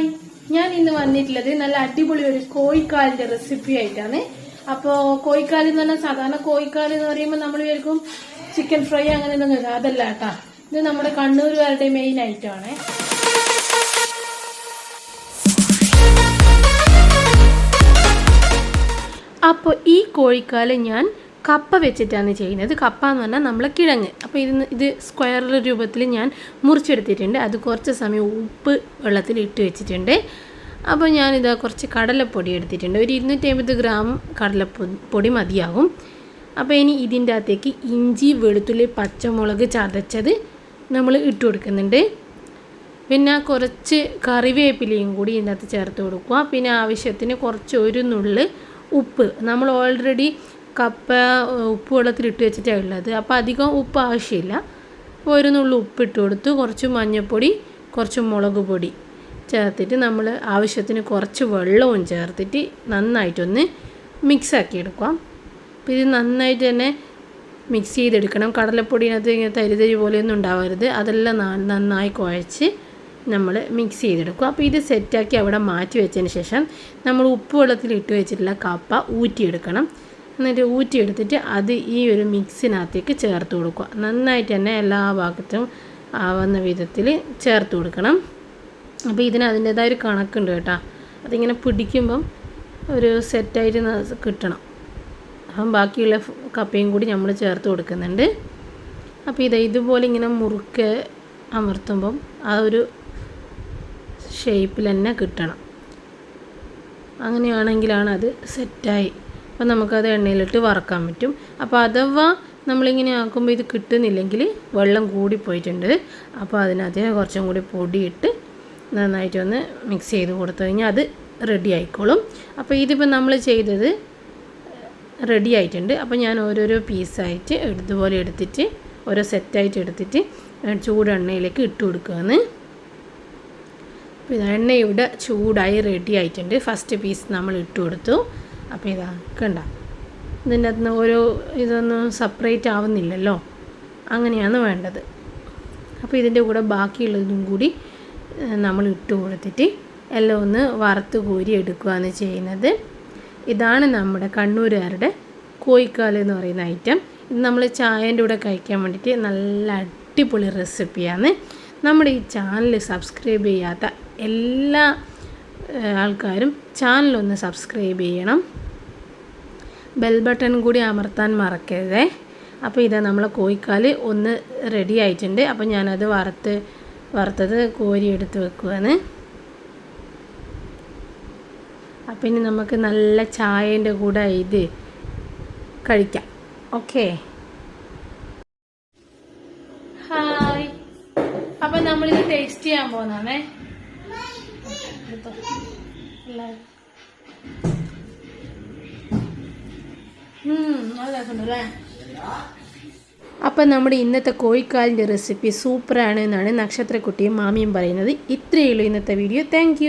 Hi ഞാൻ ഇന്ന് വന്നിട്ടുള്ളത് നല്ല അടിപൊളി ഒരു കോഴിക്കാലിന്റെ റെസിപ്പി ആയിട്ടാണ്. അപ്പോ കോഴിക്കാൽ എന്ന് പറഞ്ഞാൽ സാധാരണ കോഴിക്കാൽ എന്ന് പറയുമ്പോൾ നമ്മൾ വിചാരിക്കും ചിക്കൻ ഫ്രൈ അങ്ങനെ ഒന്നും അതല്ല കേട്ടാ. ഇത് നമ്മുടെ കണ്ണൂരുകാരുടെ മെയിൻ ഐറ്റം ആണ്. അപ്പോൾ ഈ കോഴിക്കാൽ ഞാൻ കപ്പ വെച്ചിട്ടാണ് ചെയ്യുന്നത്. കപ്പ എന്ന് പറഞ്ഞാൽ നമ്മൾ കിഴങ്ങ്. അപ്പോൾ ഇതിന് ഇത് സ്ക്വയർ രൂപത്തിൽ ഞാൻ മുറിച്ചെടുത്തിട്ടുണ്ട്. അത് കുറച്ച് സമയം ഉപ്പ് വെള്ളത്തിൽ ഇട്ട് വെച്ചിട്ടുണ്ട്. അപ്പോൾ ഞാനിത് കുറച്ച് കടലപ്പൊടി എടുത്തിട്ടുണ്ട്. ഒരു ഇരുന്നൂറ്റി അമ്പത് ഗ്രാം കടലപ്പൊടി പൊടി മതിയാകും. അപ്പോൾ ഇനി ഇതിന്റെ അകത്തേക്ക് ഇഞ്ചി വെളുത്തുള്ളി പച്ചമുളക് ചതച്ചത് നമ്മൾ ഇട്ട് കൊടുക്കുന്നുണ്ട്. പിന്നെ കുറച്ച് കറിവേപ്പിലയും കൂടി ഇതിനകത്ത് ചേർത്ത് കൊടുക്കുക. പിന്നെ ആവശ്യത്തിന് കുറച്ച് ഒരു നുള്ള് ഉപ്പ്. നമ്മൾ ഓൾറെഡി കപ്പ ഉപ്പ് വെള്ളത്തിൽ ഇട്ട് വെച്ചിട്ടാണ് ഉള്ളത്. അപ്പോൾ അധികം ഉപ്പ് ആവശ്യമില്ല. അപ്പോൾ ഒരു നുള്ളു ഉപ്പ് ഇട്ട് കൊടുത്തു കുറച്ച് മഞ്ഞൾപ്പൊടി കുറച്ച് മുളക് പൊടി ചേർത്തിട്ട് നമ്മൾ ആവശ്യത്തിന് കുറച്ച് വെള്ളവും ചേർത്തിട്ട് നന്നായിട്ടൊന്ന് മിക്സ് ആക്കി എടുക്കാം. അപ്പോൾ ഇത് നന്നായിട്ട് തന്നെ മിക്സ് ചെയ്തെടുക്കണം. കടലപ്പൊടിനകത്ത് ഇങ്ങനെ തരിതരി പോലെയൊന്നും ഉണ്ടാവരുത്. അതെല്ലാം നന്നായി കുഴച്ച് നമ്മൾ മിക്സ് ചെയ്തെടുക്കും. അപ്പോൾ ഇത് സെറ്റാക്കി അവിടെ മാറ്റി വെച്ചതിന് ശേഷം നമ്മൾ ഉപ്പ് വെള്ളത്തിൽ ഇട്ട് വെച്ചിട്ടുള്ള കപ്പ ഊറ്റിയെടുക്കണം. എന്നിട്ട് ഊറ്റിയെടുത്തിട്ട് അത് ഈ ഒരു മിക്സിനകത്തേക്ക് ചേർത്ത് കൊടുക്കുക. നന്നായിട്ട് തന്നെ എല്ലാ ഭാഗത്തും ആവുന്ന വിധത്തിൽ ചേർത്ത് കൊടുക്കണം. അപ്പോൾ ഇതിന് അതിന്റേതായ ഒരു കണക്കുണ്ട് കേട്ടോ. അതിങ്ങനെ പിടിക്കുമ്പം ഒരു സെറ്റായിട്ട് കിട്ടണം. അപ്പം ബാക്കിയുള്ള കപ്പയും കൂടി നമ്മൾ ചേർത്ത് കൊടുക്കുന്നുണ്ട്. അപ്പോൾ ഇത് ഇതുപോലെ ഇങ്ങനെ മുറുക്ക് അമർത്തുമ്പം ആ ഒരു ഷേപ്പിൽ തന്നെ കിട്ടണം. അങ്ങനെയാണെങ്കിലാണ് അത് സെറ്റായി. അപ്പോൾ നമുക്കത് എണ്ണയിലിട്ട് വറക്കാൻ പറ്റും. അപ്പോൾ അഥവാ നമ്മളിങ്ങനെ ആക്കുമ്പോൾ ഇത് കിട്ടുന്നില്ലെങ്കിൽ വെള്ളം കൂടി പോയിട്ടുണ്ട്. അപ്പോൾ അതിനകത്ത് കുറച്ചും കൂടി പൊടിയിട്ട് നന്നായിട്ടൊന്ന് മിക്സ് ചെയ്ത് കൊടുത്തു കഴിഞ്ഞാൽ അത് റെഡി ആയിക്കോളും. അപ്പോൾ ഇതിപ്പോൾ നമ്മൾ ചെയ്തത് റെഡി ആയിട്ടുണ്ട്. അപ്പോൾ ഞാൻ ഓരോരോ പീസായിട്ട് ഇതുപോലെ എടുത്തിട്ട് ഓരോ സെറ്റായിട്ട് എടുത്തിട്ട് ചൂടെണ്ണയിലേക്ക് ഇട്ട് കൊടുക്കുകയാണ് അപ്പോൾ എണ്ണ ഇവിടെ ചൂടായി റെഡി ആയിട്ടുണ്ട്. ഫസ്റ്റ് പീസ് നമ്മൾ ഇട്ട് കൊടുത്തു. അപ്പോൾ ഇതാ കണ്ട. ഇതിന്റെ അകത്തുനിന്ന് ഓരോ ഇതൊന്നും സെപ്പറേറ്റ് ആവുന്നില്ലല്ലോ. അങ്ങനെയാണ് വേണ്ടത്. അപ്പോൾ ഇതിന്റെ കൂടെ ബാക്കിയുള്ളതും കൂടി നമ്മൾ ഇട്ട് കൊടുത്തിട്ട് എല്ലാം ഒന്ന് വറുത്ത് കോരി എടുക്കുകയാണ് ചെയ്യുന്നത്. ഇതാണ് നമ്മുടെ കണ്ണൂരുകാരുടെ കോഴിക്കാൽ എന്ന് പറയുന്ന ഐറ്റം ഇത് നമ്മൾ ചായന്റെ കൂടെ കഴിക്കാൻ വേണ്ടിയിട്ട് നല്ല അടിപൊളി റെസിപ്പിയാണ് നമ്മുടെ ഈ ചാനൽ സബ്സ്ക്രൈബ് ചെയ്യാത്ത എല്ലാ ആൾക്കാരും ചാനലൊന്ന് സബ്സ്ക്രൈബ് ചെയ്യണം. ബെൽ ബട്ടൺ കൂടി അമർത്താൻ മറക്കരുതേ. അപ്പോൾ ഇതാ നമ്മൾ കോഴിക്കാൽ ഒന്ന് റെഡി ആയിട്ടുണ്ട്. അപ്പോൾ ഞാനത് വറുത്ത് വറുത്തത് കോരി എടുത്ത് വെക്കുവാണ്. അപ്പം ഇനി നമുക്ക് നല്ല ചായേന്റെ കൂടെ ഇത് കഴിക്കാം. ഓക്കെ. ഹായ്. അപ്പം നമ്മളിത് ടേസ്റ്റ് ചെയ്യാൻ പോകുന്നതാണേ. എല്ലാവരും. അപ്പം നമ്മുടെ ഇന്നത്തെ കോഴിക്കാലിന്റെ റെസിപ്പി സൂപ്പറാണ് എന്നാണ് നക്ഷത്രക്കുട്ടിയും മാമിയും പറയുന്നത്. ഇത്രയേ ഉള്ളൂ ഇന്നത്തെ വീഡിയോ താങ്ക്